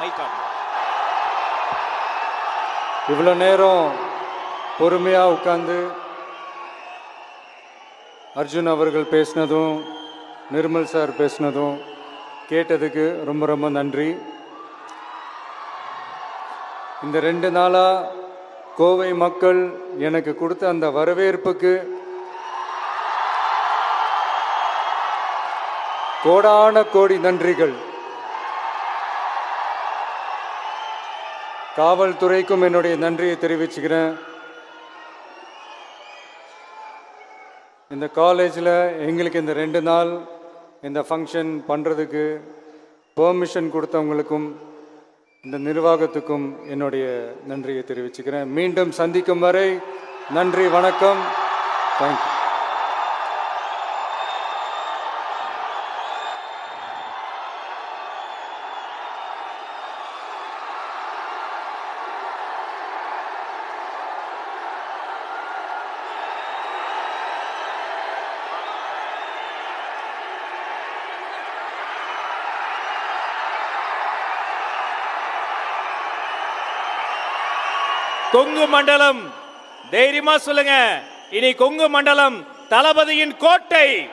மைக்காடு இவ்வளோ நேரம் பொறுமையாக உட்கார்ந்து அர்ஜுன் அவர்கள் பேசினதும் நிர்மல் சார் பேசினதும் கேட்டதுக்கு ரொம்ப ரொம்ப நன்றி. இந்த ரெண்டு நாளாக கோவை மக்கள் எனக்கு கொடுத்த அந்த வரவேற்புக்கு கோடான கோடி நன்றிகள். காவல்துறைக்கும் என்னுடைய நன்றியை தெரிவிச்சுக்கிறேன். இந்த காலேஜில் எங்களுக்கு இந்த ரெண்டு நாள் இந்த ஃபங்க்ஷன் பண்ணுறதுக்கு பெர்மிஷன் கொடுத்தவங்களுக்கும் இந்த நிர்வாகத்துக்கும் என்னுடைய நன்றியை தெரிவிச்சுக்கிறேன். மீண்டும் சந்திக்கும் வரை நன்றி வணக்கம். தேங்க்யூ கொங்கு மண்டலம். தைரியமா சொல்லுங்க. இனி கொங்கு மண்டலம் தளபதியின் கோட்டை.